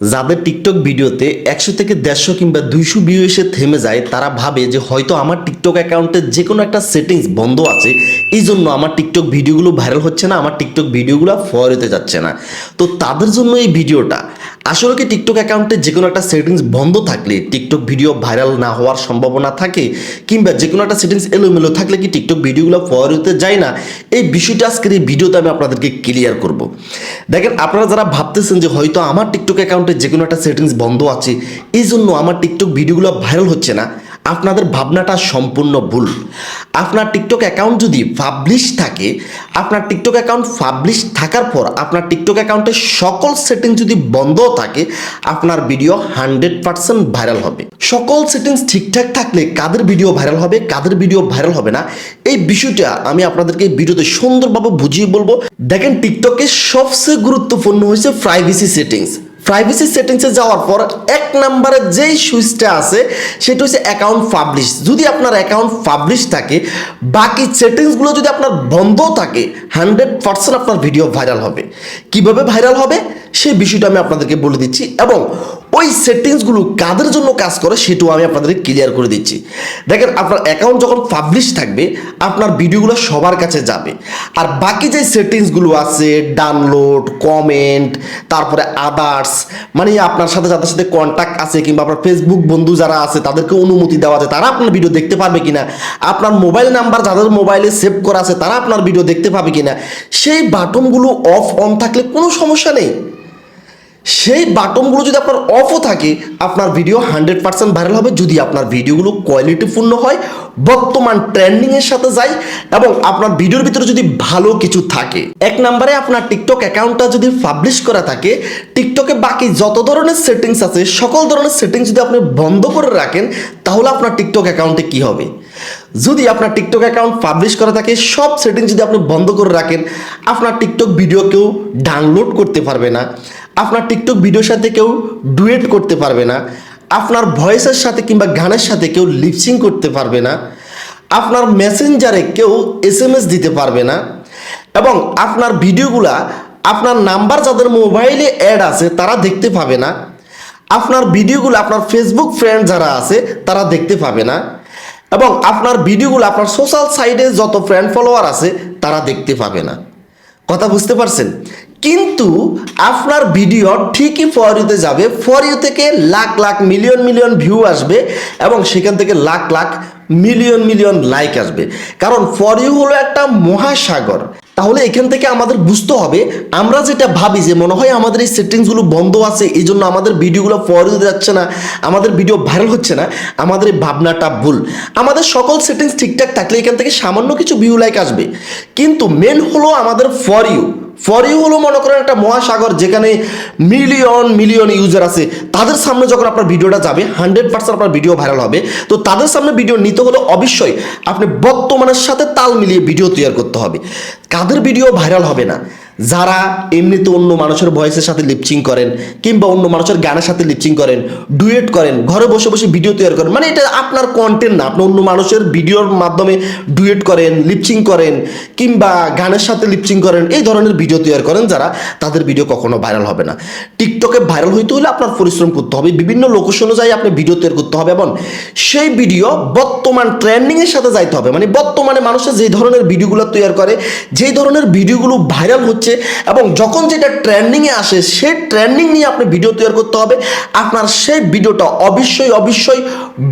যাদের টিকটক ভিডিওতে একশো থেকে দেড়শো কিংবা দুইশো ভিউ এসে থেমে যায়, তারা ভাবে যে হয়তো আমার টিকটক অ্যাকাউন্টে যে কোনো একটা সেটিংস বন্ধ আছে। এই জন্য আমার টিকটক ভিডিওগুলো ভাইরাল হচ্ছে না, আমার টিকটক ভিডিওগুলো ফর হতে যাচ্ছে না। তো তাদের জন্য এই ভিডিওটা আসলে কি টিকটক অ্যাকাউন্টে যে কোনো একটা সেটিংস বন্ধ থাকলে টিকটক ভিডিও ভাইরাল না হওয়ার সম্ভাবনা থাকে, কিংবা যে কোনো একটা সেটিংস এলোমেলো থাকলে কি টিকটক ভিডিওগুলো ফর হতে যায় না? এই বিষয়টা আজকের এই ভিডিওতে আমি আপনাদেরকে ক্লিয়ার করব। দেখেন, আপনারা যারা ভাবতেছেন যে হয়তো আমার টিকটক অ্যাকাউন্টে যে কোনো একটা সেটিংস বন্ধ আছে, এই জন্য আমার টিকটক ভিডিওগুলো ভাইরাল হচ্ছে না আপনাদের ভাবনাটা সম্পূর্ণ ভুল। আপনার টিকটক অ্যাকাউন্ট যদি পাবলিশ থাকে, আপনার টিকটক অ্যাকাউন্ট পাবলিশ থাকার পর আপনার টিকটক অ্যাকাউন্টের সকল সেটিং যদি বন্ধ থাকে, আপনার ভিডিও হান্ড্রেড পার্সেন্ট ভাইরাল হবে। সকল সেটিংস ঠিকঠাক থাকলে কাদের ভিডিও ভাইরাল হবে, কাদের ভিডিও ভাইরাল হবে না, এই বিষয়টা আমি আপনাদেরকে ভিডিওতে সুন্দরভাবে বুঝিয়ে বলব। দেখেন টিকটকের সবচেয়ে গুরুত্বপূর্ণ হয়েছে প্রাইভেসি সেটিংস প্রাইভেসি সেটিংসে যাওয়ার পর এক নম্বরে যেই সুইচটা আছে, সেটা হচ্ছে অ্যাকাউন্ট পাবলিশ যদি আপনার অ্যাকাউন্ট পাবলিশ থাকে, বাকি সেটিংসগুলো যদি আপনার বন্ধ থাকে হান্ড্রেড পার্সেন্ট আপনার ভিডিও ভাইরাল হবে। কীভাবে ভাইরাল হবে? সেই বিষয়টা আমি আপনাদেরকে বলে দিচ্ছি এবং ওই সেটিংসগুলো কাদের জন্য কাজ করে, সেটাও আমি আপনাদেরকে ক্লিয়ার করে দিচ্ছি। দেখেন, আপনার অ্যাকাউন্ট যখন পাবলিশ থাকবে, আপনার ভিডিওগুলো সবার কাছে যাবে। আর বাকি যে সেটিংসগুলো আছে ডাউনলোড কমেন্ট তারপরে আদার্স মানে আপনার সাথে যাদের সাথে কন্ট্যাক্ট আছে কিংবা আপনার ফেসবুক বন্ধু যারা আছে, তাদেরকে অনুমতি দেওয়া আছে, তারা আপনার ভিডিও দেখতে পাবে কিনা? আপনার মোবাইল নাম্বার যাদের মোবাইলে সেভ করা আছে, তারা আপনার ভিডিও দেখতে পাবে কিনা? সেই বাটনগুলো অফ অন থাকলে কোনো সমস্যা নেই। সেই বাটনগুলো যদি আপনার অফও থাকে, আপনার ভিডিও হান্ড্রেড পার্সেন্ট ভাইরাল হবে। যদি আপনার ভিডিওগুলো কোয়ালিটিপূর্ণ হয়, বর্তমান ট্রেন্ডিংয়ের সাথে যায়, এবং আপনার ভিডিওর ভিতরে যদি ভালো কিছু থাকে। এক নম্বরে আপনার টিকটক অ্যাকাউন্টটা যদি পাবলিশ করা থাকে টিকটকে বাকি যত ধরনের সেটিংস আছে, সকল ধরনের সেটিংস যদি আপনি বন্ধ করে রাখেন, তাহলে আপনার টিকটক অ্যাকাউন্টে কি হবে? যদি আপনার টিকটক অ্যাকাউন্ট পাবলিশ করা থাকে, সব সেটিংস যদি আপনি বন্ধ করে রাখেন, আপনার টিকটক ভিডিও কেউ ডাউনলোড করতে পারবে না। আপনার টিকটক ভিডিওর সাথে কেউ ডুয়েট করতে পারবে না, আপনার ভয়েসের সাথে কিংবা গানের সাথে কেউ লিপসিং করতে পারবে না, আপনার মেসেঞ্জারে কেউ এস এম এস দিতে পারবে না এবং আপনার ভিডিওগুলা, আপনার নাম্বার যাদের মোবাইলে অ্যাড আছে তারা দেখতে পাবে না, আপনার ভিডিওগুলো, আপনার ফেসবুক ফ্রেন্ড যারা আছে তারা দেখতে পাবে না এবং আপনার ভিডিওগুলো, আপনার সোশ্যাল সাইটে যত ফ্রেন্ড ফলোয়ার আছে তারা দেখতে পাবে না। কথা বুঝতে পারছেন? কিন্তু আপনার ভিডিও ঠিকই ফর ইউতে যাবে। ফর ইউ থেকে lakh lakh million million view আসবে এবং সেখান থেকে lakh lakh million million like আসবে। কারণ ফর ইউ হলো একটা মহাসাগর। তাহলে এখান থেকে আমাদের বুঝতে হবে, আমরা যেটা ভাবি যে মনে হয় আমাদের এই সেটিংসগুলো বন্ধ আছে, এই জন্য আমাদের ভিডিওগুলো ফর ইউ যাচ্ছে না, আমাদের ভিডিও ভাইরাল হচ্ছে না, আমাদের এই ভাবনাটা ভুল। আমাদের সকল সেটিংস ঠিকঠাক থাকলে এখান থেকে সামান্য কিছু ভিউ লাইক আসবে। কিন্তু মেন হলো আমাদের ফর ইউ ফর হলো মনে করেন একটা মহাসাগর যেখানে মিলিয়ন মিলিয়ন ইউজার আছে। তাদের সামনে যখন আপনার ভিডিওটা যাবে হান্ড্রেড পার্সেন্ট আপনার ভিডিও ভাইরাল হবে। তো তাদের সামনে ভিডিও নিতে হলে অবশ্যই আপনি বর্তমানের সাথে তাল মিলিয়ে ভিডিও তৈরি করতে হবে। কাদের ভিডিও ভাইরাল হবে না? যারা এমনিতে অন্য মানুষের ভয়েসের সাথে লিপচিং করেন কিংবা অন্য মানুষের গানের সাথে লিপচিং করেন ডুয়েট করেন, ঘরে বসে বসে ভিডিও তৈরি করেন মানে এটা আপনার কন্টেন্ট না। আপনি অন্য মানুষের ভিডিওর মাধ্যমে ডুয়েট করেন লিপচিং করেন, কিংবা গানের সাথে লিপচিং করেন, এই ধরনের ভিডিও তৈরি করেন যারা তাদের ভিডিও কখনো ভাইরাল হবে না। টিকটকে ভাইরাল হইতে হলে আপনার পরিশ্রম করতে হবে, বিভিন্ন লোকেশন অনুযায়ী আপনি ভিডিও তৈরি করতে হবে, এবং সেই ভিডিও বর্তমান ট্রেন্ডিংয়ের সাথে যাইতে হবে। মানে বর্তমানে মানুষের যে ধরনের ভিডিওগুলো তৈরি করে, যেই ধরনের ভিডিওগুলো ভাইরাল হচ্ছে এবং যখন যেটা ট্রেন্ডিংয়ে আসে, সেই ট্রেন্ডিং নিয়ে আপনি ভিডিও তৈরি করতে হবে। আপনার সেই ভিডিওটা অবশ্যই অবশ্যই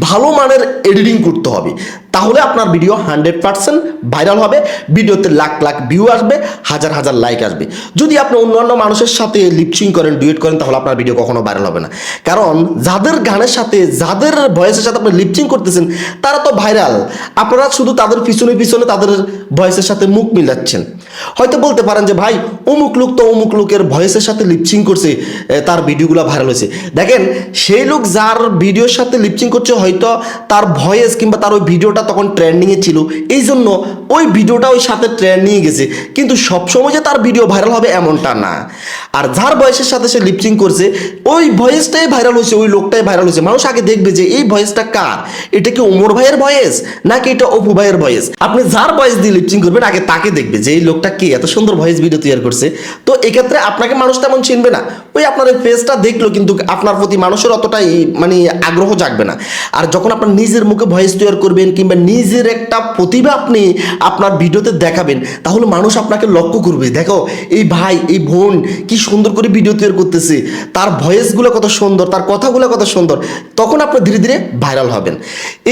ভালো মানের এডিটিং করতে হবে। তাহলে আপনার ভিডিও হান্ড্রেড পার্সেন্ট ভাইরাল হবে। ভিডিওতে লাখ লাখ ভিউ আসবে, হাজার হাজার লাইক আসবে। যদি আপনি অন্যান্য মানুষের সাথে লিপসিং করেন ডুয়েট করেন, তাহলে আপনার ভিডিও কখনো ভাইরাল হবে না। কারণ যাদের গানের সাথে, যাদের ভয়েসের সাথে আপনি লিপসিং করতেছেন, তারা তো ভাইরাল আপনারা শুধু তাদের পিছনে পিছনে তাদের ভয়েসের সাথে মুখ মিলাচ্ছেন। হয়তো বলতে পারেন যে, ভাই অমুক লোক তো অমুক লোকের ভয়েসের সাথে লিপসিং করছে তার ভিডিওগুলো ভাইরাল হয়েছে। দেখেন, সেই লোক যার ভিডিওর সাথে লিপসিং করছে, হয়তো তার ভয়েস কিংবা তার ওই ভিডিওটা তখন ট্রেন্ডিংয়ে ছিল। এই জন্য ওই ভিডিওটা ওই সাথে ট্রেন্ডিংয়ে গেছে। কিন্তু সবসময় যে তার ভিডিও ভাইরাল হবে এমনটা না। আর যার ভয়েসের সাথে সে লিপসিং করছে, ওই ভয়েসটাই ভাইরাল হয়েছে, ওই লোকটাই ভাইরাল হয়েছে। মানুষ আগে দেখবে যে এই ভয়েসটা কার? এটা কি ওমর ভাইয়ের ভয়েস নাকি এটা অপু ভাইয়ের ভয়েস আপনি যার ভয়েস দিয়ে লিপসিং করবেন, আগে তাকে দেখবে যে এই লোকটা কে? এত সুন্দর ভয়েস ভিডিও তৈরি করছে। তো এক্ষেত্রে আপনাকে মানুষ তেমন চিনবে না। ওই আপনার এই ফেসটা দেখল কিন্তু আপনার প্রতি মানুষের অতটাই মানে আগ্রহ জাগবে না। আর যখন আপনার নিজের মুখে ভয়েস তৈরি করবেন কিংবা নিজের একটা প্রতিভা আপনি আপনার ভিডিওতে দেখাবেন, তাহলে মানুষ আপনাকে লক্ষ্য করবে। দেখো, এই ভাই, এই বোন কি সুন্দর করে ভিডিও তৈরি করতেছে। তার ভয়েসগুলো কত সুন্দর, তার কথাগুলো কত সুন্দর। তখন আপনি ধীরে ধীরে ভাইরাল হবেন।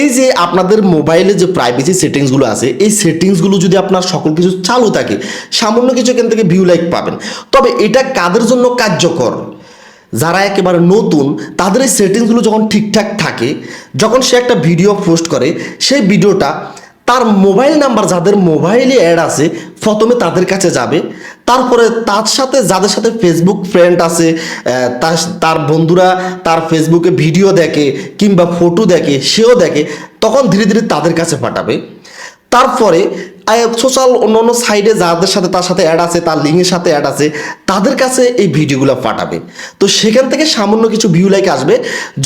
এই যে আপনাদের মোবাইলে যে প্রাইভেসি সেটিংসগুলো আছে, এই সেটিংসগুলো যদি আপনার সকল কিছু চালু থাকে, সামান্য কিছু এখান থেকে ভিউ লাইক পাবেন। তবে এটা কাদের জন্য কার্যকর? যারা একেবারে নতুন, তাদের এই সেটিংসগুলো যখন ঠিকঠাক থাকে, যখন সে একটা ভিডিও পোস্ট করে, সেই ভিডিওটা তার মোবাইল নাম্বার যাদের মোবাইলে অ্যাড আছে, প্রথমে তাদের কাছে যাবে। তারপরে তার সাথে, যাদের সাথে ফেসবুক ফ্রেন্ড আছে তার বন্ধুরা তার ফেসবুকে ভিডিও দেখে, কিংবা ফটো দেখে, সেও দেখে, তখন ধীরে ধীরে তাদের কাছে পাঠাবে। তারপরে সোশ্যাল অন্য অন্য সাইডে যাদের সাথে তার সাথে অ্যাড আছে, তার লিঙ্কের সাথে অ্যাড আছে, তাদের কাছে এই ভিডিওগুলো পাঠাবে। তো সেখান থেকে সামান্য কিছু ভিউ লাইক আসবে।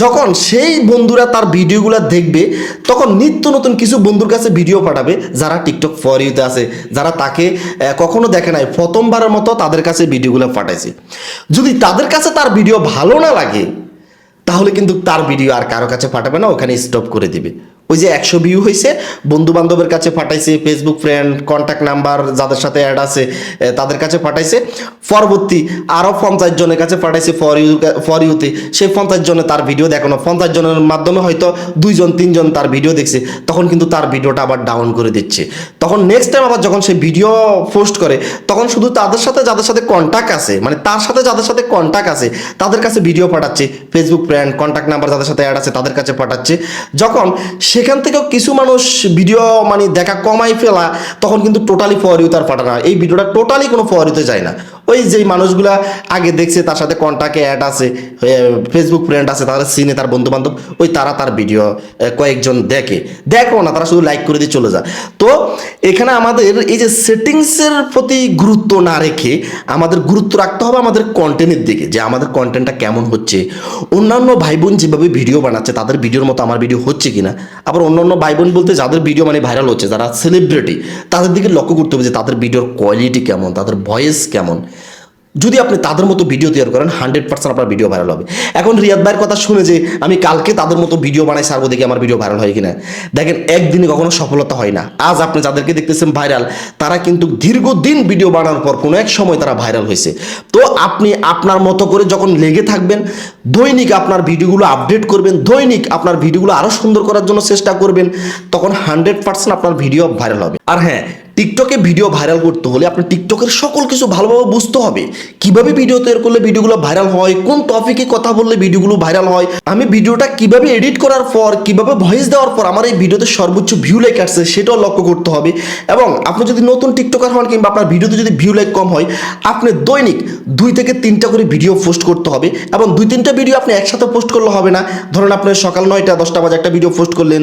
যখন সেই বন্ধুরা তার ভিডিওগুলো দেখবে, তখন নিত্য নতুন কিছু বন্ধুর কাছে ভিডিও পাঠাবে, যারা টিকটক ফর ইউতে আছে, যারা তাকে কখনো দেখে নাই, প্রথমবারের মতো তাদের কাছে ভিডিওগুলো পাঠাইছে। যদি তাদের কাছে তার ভিডিও ভালো না লাগে, তাহলে কিন্তু তার ভিডিও আর কারও কাছে পাঠাবে না, ওখানে স্টপ করে দিবে। ওই যে একশো ভিউ হয়েছে বন্ধু বান্ধবের কাছে পাঠাইছে ফেসবুক ফ্রেন্ড কন্ট্যাক্ট নাম্বার যাদের সাথে অ্যাড আছে তাদের কাছে পাঠাইছে। পরবর্তী আরও পঞ্চাশ জনের কাছে পাঠাইছে ফর ইউ ফর ইউতে সেই পঞ্চাশ জনে তার ভিডিও দেখানো পঞ্চাশ জনের মাধ্যমে হয়তো দুইজন, তিনজন তার ভিডিও দেখছে, তখন কিন্তু তার ভিডিওটা আবার ডাউন করে দিচ্ছে। তখন নেক্সট টাইম আবার যখন সে ভিডিও পোস্ট করে, তখন শুধু তাদের সাথে যাদের সাথে কন্ট্যাক্ট আছে মানে তার সাথে যাদের সাথে কন্ট্যাক্ট আছে, তাদের কাছে ভিডিও পাঠাচ্ছে। ফেসবুক ফ্রেন্ড কন্ট্যাক্ট নাম্বার যাদের সাথে অ্যাড আছে, তাদের কাছে পাঠাচ্ছে। যখন সেখান থেকেও কিছু মানুষ ভিডিও মানে দেখা কমাই ফেলা, তখন কিন্তু টোটালি আর পাঠানো হয়। এই ভিডিওটা টোটালি কোনো ফোয়ারিতে যায় না। ওই যেই মানুষগুলা আগে দেখছে তার সাথে কন্ট্যাক্টে অ্যাড আছে ফেসবুক ফ্রেন্ড আছে, তারা সিনে তার বন্ধু বান্ধব ওই তারা তার ভিডিও কয়েকজন দেখে। দেখো না, তারা শুধু লাইক করে দিয়ে চলে যায়। তো এখানে আমাদের এই যে সেটিংসের প্রতি গুরুত্ব না রেখে আমাদের গুরুত্ব রাখতে হবে আমাদের কন্টেন্টের দিকে, যে আমাদের কন্টেন্টটা কেমন হচ্ছে। অন্যান্য ভাই বোন যেভাবে ভিডিও বানাচ্ছে, তাদের ভিডিওর মতো আমার ভিডিও হচ্ছে কিনা? আবার অন্যান্য ভাই বোন বলতে যাদের ভিডিও মানে ভাইরাল হচ্ছে, যারা সেলিব্রিটি তাদের দিকে লক্ষ্য করতে হবে যে তাদের ভিডিওর কোয়ালিটি কেমন, তাদের ভয়েস কেমন। যদি আপনি তাদের মতো ভিডিও তৈরি করেন হান্ড্রেড পার্সেন্ট আপনার ভিডিও ভাইরাল হবে। এখন রিয়াদ ভাইয়ের কথা শুনে যে, আমি কালকে তাদের মতো ভিডিও বানাই সারবো দেখি আমার ভিডিও ভাইরাল হয় কিনা। দেখেন, একদিনে কখনো সফলতা হয় না। আজ আপনি যাদেরকে দেখতেছেন ভাইরাল তারা কিন্তু দীর্ঘদিন ভিডিও বানানোর পর কোনো এক সময় তারা ভাইরাল হয়েছে। তো আপনি আপনার মতো করে যখন লেগে থাকবেন, দৈনিক আপনার ভিডিওগুলো আপডেট করবেন, দৈনিক আপনার ভিডিওগুলো আরও সুন্দর করার জন্য চেষ্টা করবেন, তখন হান্ড্রেড পার্সেন্ট আপনার ভিডিও ভাইরাল হবে। আর হ্যাঁ টিকটকে ভিডিও ভাইরাল করতে হলে আপনার টিকটকের সকল কিছু ভালোভাবে বুঝতে হবে। কীভাবে ভিডিও তৈরি করলে ভিডিওগুলো ভাইরাল হয়, কোন টপিকে কথা বললে ভিডিওগুলো ভাইরাল হয়, আমি ভিডিওটা কীভাবে এডিট করার পর, কীভাবে ভয়েস দেওয়ার পর আমার এই ভিডিওতে সর্বোচ্চ ভিউ লাইক আসছে সেটাও লক্ষ্য করতে হবে। এবং আপনি যদি নতুন টিকটকার হন কিংবা আপনার ভিডিওতে যদি ভিউ লাইক কম হয়, আপনি দৈনিক দুই থেকে তিনটা করে ভিডিও পোস্ট করতে হবে। এবং দুই তিনটা ভিডিও আপনি একসাথে পোস্ট করলে হবে না। ধরুন আপনি সকাল নয়টা, দশটা বাজে একটা ভিডিও পোস্ট করলেন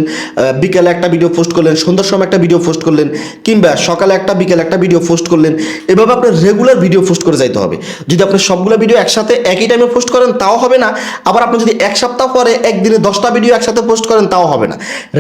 বিকেলে একটা ভিডিও পোস্ট করলেন, সন্ধ্যার সময় একটা ভিডিও পোস্ট করলেন, কিংবা সকালে একটা, বিকেলে একটা ভিডিও পোস্ট করলেন। এভাবে আপনার রেগুলার ভিডিও পোস্ট করে যাইতে হবে। যদি আপনি সবগুলো ভিডিও একসাথে একই টাইমে পোস্ট করেন, তাও হবে না। আবার আপনি যদি এক সপ্তাহ পরে একদিনে দশটা ভিডিও একসাথে পোস্ট করেন, তাও হবে না।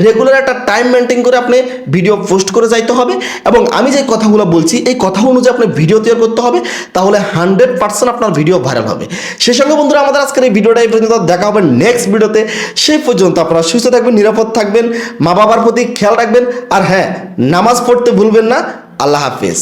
রেগুলার একটা টাইম মেনটেন করে আপনি ভিডিও পোস্ট করে যাইতে হবে। এবং আমি যে কথাগুলো বলছি, এই কথা অনুযায়ী আপনি ভিডিও তৈরি করতে হবে। তাহলে হান্ড্রেড পার্সেন্ট আপনার ভিডিও ভাইরাল হবে। সেই সঙ্গে বন্ধুরা, আমাদের আজকের এই ভিডিওটা এই পর্যন্ত। দেখা হবে নেক্সট ভিডিওতে সেই পর্যন্ত আপনারা সুস্থ থাকবেন, নিরাপদ থাকবেন মা বাবার প্রতি খেয়াল রাখবেন। আর হ্যাঁ নামাজ পড়তে ভুলবেন না। আল্লাহ হাফেজ।